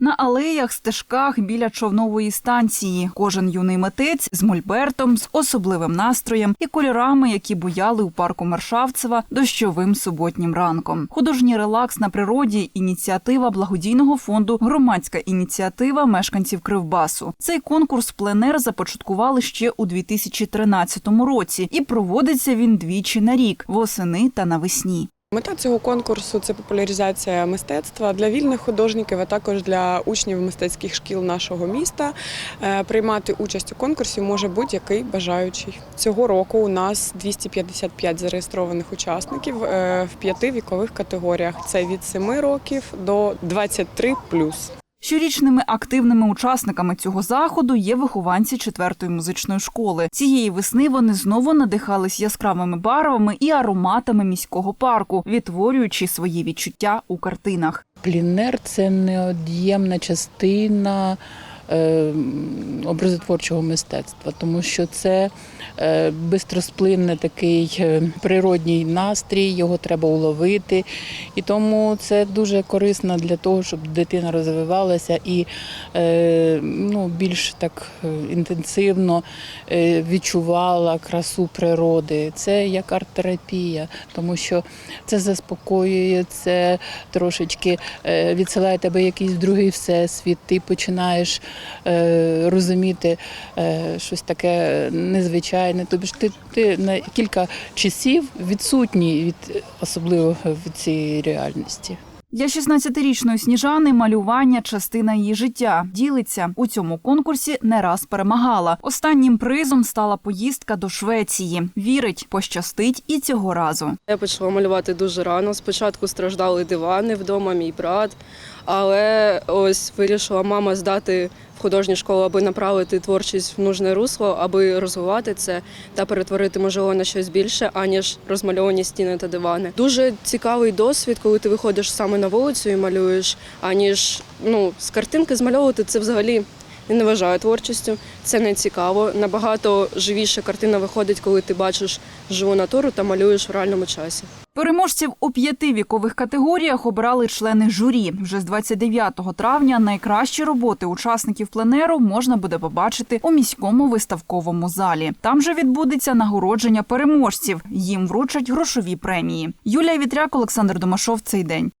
На алеях, стежках біля човнової станції. Кожен юний митець з мольбертом, з особливим настроєм і кольорами, які буяли у парку Маршавцева дощовим суботнім ранком. Художній релакс на природі ініціатива благодійного фонду Громадська ініціатива мешканців Кривбасу. Цей конкурс пленер започаткували ще у 2013 році, і проводиться він двічі на рік восени та навесні. Мета цього конкурсу це популяризація мистецтва для вільних художників, а також для учнів мистецьких шкіл нашого міста. Е, Приймати участь у конкурсі може будь-який бажаючий. Цього року у нас 255 зареєстрованих учасників е, в п'яти вікових категоріях. Це від 7 років до 23 Щорічними активними учасниками цього заходу є вихованці четвертої музичної школи. Цієї весни вони знову надихались яскравими барвами і ароматами міського парку, відтворюючи свої відчуття у картинах. Плінер це неод'ємна частина образотворчого мистецтва, тому що це е, бистросплинний такий е, природній настрій, його треба уловити. І тому це дуже корисно для того, щоб дитина розвивалася і е, ну, більш так інтенсивно відчувала красу природи. Це як арт-терапія, тому що це заспокоює, це трошечки відсилає тебе якийсь другий всесвіт. Ти починаєш розуміти е, щось таке незвичайне. Тобто ж ти, ти на кілька часів відсутній від особливо від цієї реальності. Для 16-річної сніжани малювання частина її життя. Ділиться у цьому конкурсі не раз перемагала. Останнім призом стала поїздка до Швеції. Вірить, пощастить і цього разу. Я почала малювати дуже рано. Спочатку страждали дивани вдома, мій брат. Але ось вирішила мама здати в художню школу, аби направити творчість в нужне русло, аби розвивати це та перетворити можливо на щось більше, аніж розмальовані стіни та дивани. Дуже цікавий досвід, коли ти виходиш саме на вулицю і малюєш, аніж ну з картинки змальовувати це взагалі. Я не вважаю творчістю, це не цікаво. Набагато живіша картина виходить, коли ти бачиш живу натуру та малюєш в реальному часі. Переможців у п'яти вікових категоріях обирали члени журі. Вже з 29 травня найкращі роботи учасників пленеру можна буде побачити у міському виставковому залі. Там же відбудеться нагородження переможців. Їм вручать грошові премії. Юлія Вітряк, Олександр Домашов. Цей день.